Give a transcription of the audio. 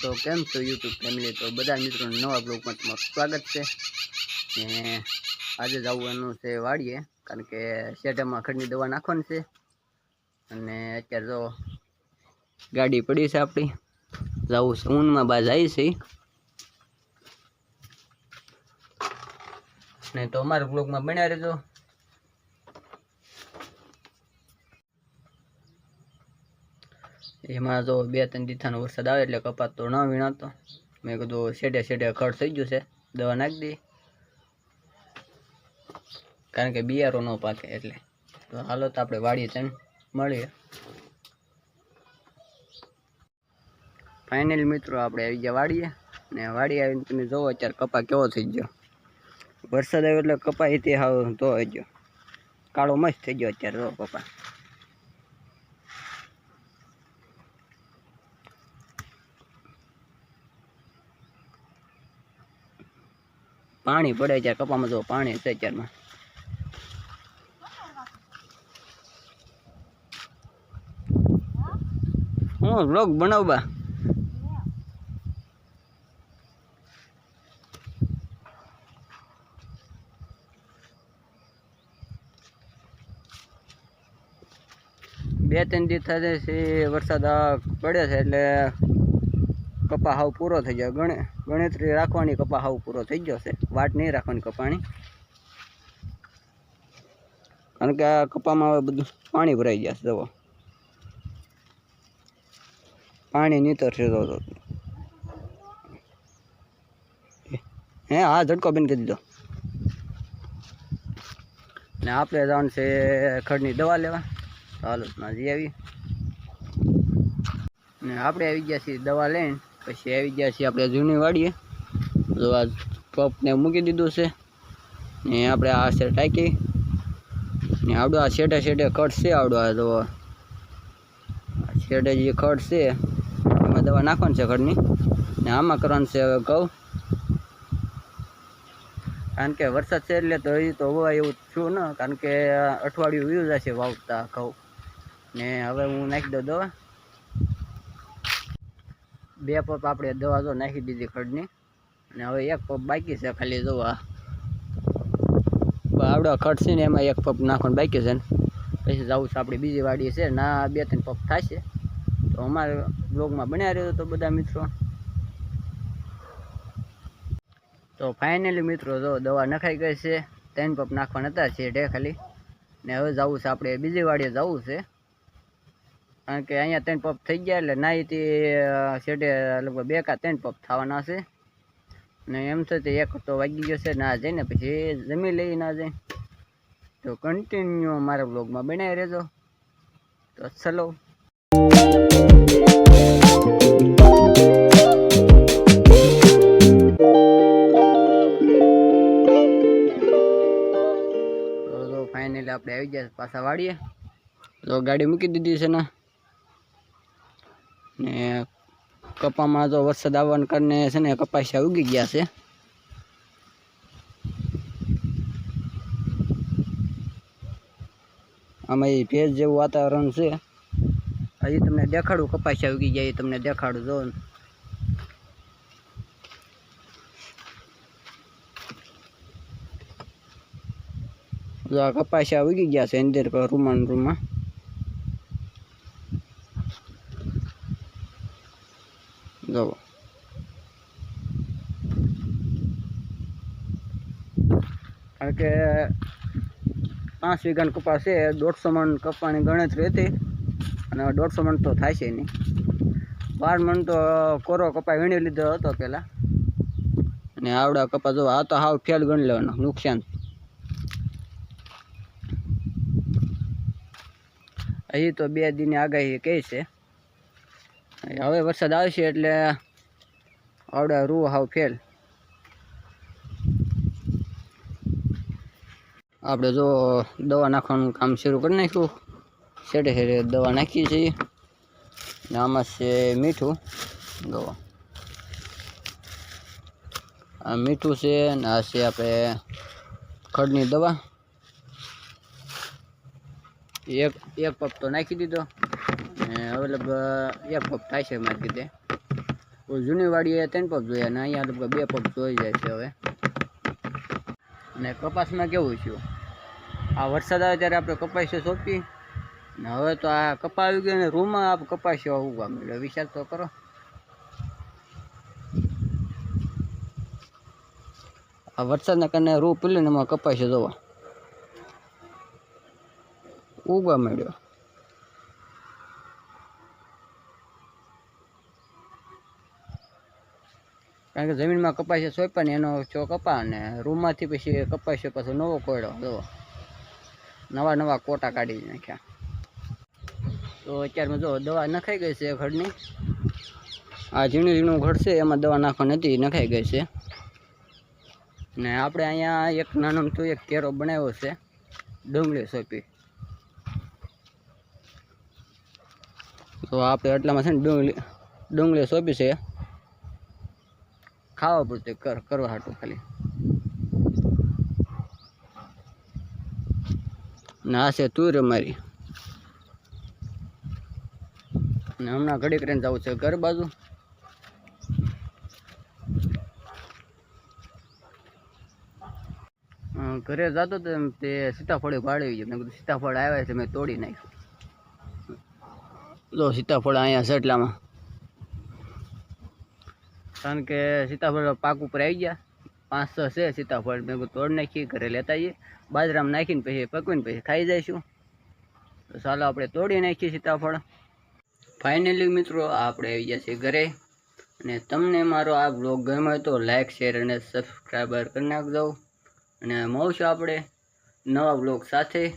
તો કેમ છો યુટ્યુબ ફેમિલી તો બધા મિત્રોને નવા બ્લોગમાં તમારું સ્વાગત છે. ને આજે જવાનું છે વાડીએ, કારણ કે શેઢામાં ખડની દવા નાખવાની છે. અને અત્યારે તો ગાડી પડી છે આપણી. જવું છે ઊનમાં બા જાય છે. ને તો અમારા બ્લોગમાં બન્યા રહેજો. એમાં જો બે ત્રણ દીથાનો વરસાદ આવે એટલે કપાસ તો ન વીણાતો. મેં કીધું શેઢે શેઢે ખડ થઈ ગયું છે, દવા નાખી દઈ કારણ કે બિયારો ન પાકે એટલે. તો હાલો તો આપણે વાડીએ તણ મળીએ. ફાઇનલ મિત્રો, આપણે આવી ગયા વાડીએ. ને વાડી આવીને તમે જોવો અત્યારે કપા કેવો થઈ ગયો. વરસાદ આવ્યો એટલે કપા એથી તે હાવ ધોવાઈ ગયો. કાળો મસ્ત થઈ ગયો અત્યારે, જો કપા પાણી પડે છે, કપામાં જો પાણી છે અત્યારમાં. હું વ્લોગ બનાવવા? બે, ત્રણ દિવસ છે, વરસાદ પડે છે એટલે કપા હાવ પૂરો થઈ જાય. ગણે, ગણતરી રાખવાની કપા હાવ પૂરો થઈ ગયો છે. વાટ નહીં રાખવાની કપાની કારણ કે આ કપામાં હવે બધું પાણી ભરાઈ જશે જવો પાણી નીતરશે તો. હે હા ઝટકો બેન કરી દીધો. ને આપણે જવાનું છે ખડની દવા લેવા. ચાલો જઈ આવી. ને આપણે આવી ગયા છીએ દવા લઈને. પછી આવી ગયા છીએ આપણે જૂની વાડીએ. તો આ પપને મૂકી દીધું છે. ને આપણે આ છે ટાંકી. ને આવડું આ છેડે છેડે ખડ છે આવડું આ તો. શેઠે જે ખડ છે, એમાં દવા નાખવાની છે ખડની. ને આમાં કરવાનું છે હવે ઘઉં. કારણ કે વરસાદ છે એટલે તો એ તો હોવા એવું છું ને. કારણ કે અઠવાડિયું વ્યૂ જશે વાવતા ઘઉં. ને હવે હું નાખી દઉં દવા. બે પપ આપણે દવા તો નાખી દીધી ખડની. અને હવે એક પપ બાકી છે ખાલી દવા આવડો ખડ છે ને એમાં એક પપ નાખવાનું બાકી છે ને. પછી જવું છે આપણી બીજી વાડી છે. ના બે ત્રણ પપ થશે. તો અમારા બ્લોગમાં બન્યા રહ્યો તો બધા મિત્રો. તો ફાઇનલી મિત્રો જો દવા નખાઈ ગઈ છે. ત્રણ પપ નાખવાના હતા છેડે ખાલી. ને હવે જવું છે આપણે બીજી વાડીએ જવું છે. કારણ કે અહીંયા ત્રણ પપ થઈ ગયા એટલે નાહીથી છેડે લગભગ બે કા ત્રણ પપ થવાના છે. ને એમ તે એક તો વાગી ગયો છે, ના જઈને પછી જમી લઈ ના જાય તો કન્ટિન્યુ મારા બ્લોગમાં બનાવી રહેજો. તો ચલો. ફાઇનલી આપણે આવી ગયા પાછા વાળીએ. તો ગાડી મૂકી દીધી છે ને. ને કપામાં તો વરસાદ આવવાને કારણે છે ને કપાસિયા ઉગી ગયા છે. આમાં એ ભેજ જેવું વાતાવરણ છે. હજી તમને દેખાડું કપાસિયા ઉગી ગયા એ તમને દેખાડું જો કપાસિયા ઉગી ગયા છે અંદર રૂમમાં. ને રૂમમાં કારણ કે પાંચ વીઘાનો કપાસ છે, દોઢસો મણ કપાની ગણતરી હતી અને દોઢસો મણ તો થાય છે નહીં. બાર મણ તો કોરો કપા વીણી લીધો હતો પહેલાં. અને આવડા કપા જો, આ તો હાવ ફેલ ગણી લેવાનો, નુકસાન. હજી તો બે દિનની આગાહી કહે છે? હવે વરસાદ આવશે એટલે આવડે રૂ હાવ ફેલ. આપણે જો દવા નાખવાનું કામ શરૂ કરી નાખ્યું. છેડે છેડે દવા નાખીએ છીએ ને આમાં છે મીઠું, દવા. આ મીઠું છે ને આ છે આપણે ખડની દવા. એક એક પપ તો નાખી દીધો. હવે એક પગ થાય છે મારી રીતે. જૂની વાડીએ ત્રણ પગ જોયા અને અહીંયા લગભગ બે પગ જોઈ જાય છે હવે. અને કપાસમાં કેવું થયું? આ વરસાદ આવે ત્યારે આપણે કપાસ્યો સોંપી. ને હવે તો આ કપા આવી ગયો ને રૂમમાં આપ કપાસ્યો ઉગવા મળ્યો. વિચાર તો કરો. આ વરસાદના કારણે રૂ પીલીને એમાં કપાસ્યો જોવા. ઉગવા મળ્યો. કારણ કે જમીનમાં કપાસ્યો સોંપ્યા ને એનો ચો કપા અને રૂમમાંથી પછી કપાસ્યો પાછો નવો કોયડો, જો. નવા નવા કોટા કાઢી નાખ્યા. તો અત્યારમાં જો દવા નખાઈ ગઈ છે ઘરની. આ ઝીણું ઝીણું ઘર છે, એમાં દવા નાખવાની હતી, નખાઈ ગઈ છે. ને આપણે અહીંયા એક નાનો તો એક કેરો બનાવ્યો છે, ડુંગળી સોંપી. તો આપણે એટલામાં છે ને ડુંગળી ડુંગળી સોંપી છે. ખાવા પૂરતું કર, કરવા હાટું ખાલી. ના છે તુર અમારી. ને હમણાં ઘડીક રહીને જવું છે ઘર બાજુ. ઘરે જતો તો તે સીતાફળ ભાળી ગયું મેં કીધું સીતાફળ આવ્યા છે, મેં તોડી નાખ્યું. જો સીતાફળ અહીંયા છે એટલામાં. કારણ કે સીતાફળ પાક ઉપર આવી ગયા. પાંચ, છ છે સીતાફળ. મેં તોડ નાખીએ, ઘરે લેતા જઈએ બાજરામાં નાખીને પછી પકવીને પછી ખાઈ જઈશું. તો ચાલો આપણે તોડી નાખીએ સીતાફળ. ફાઇનલી મિત્રો, આપણે આવી ગયા છીએ ઘરે. અને તમને મારો આ બ્લોગ ગમે તો લાઇક શેર અને સબસ્ક્રાઈબર કરી નાખજો. અને મળશું આપણે નવા બ્લોગ સાથે.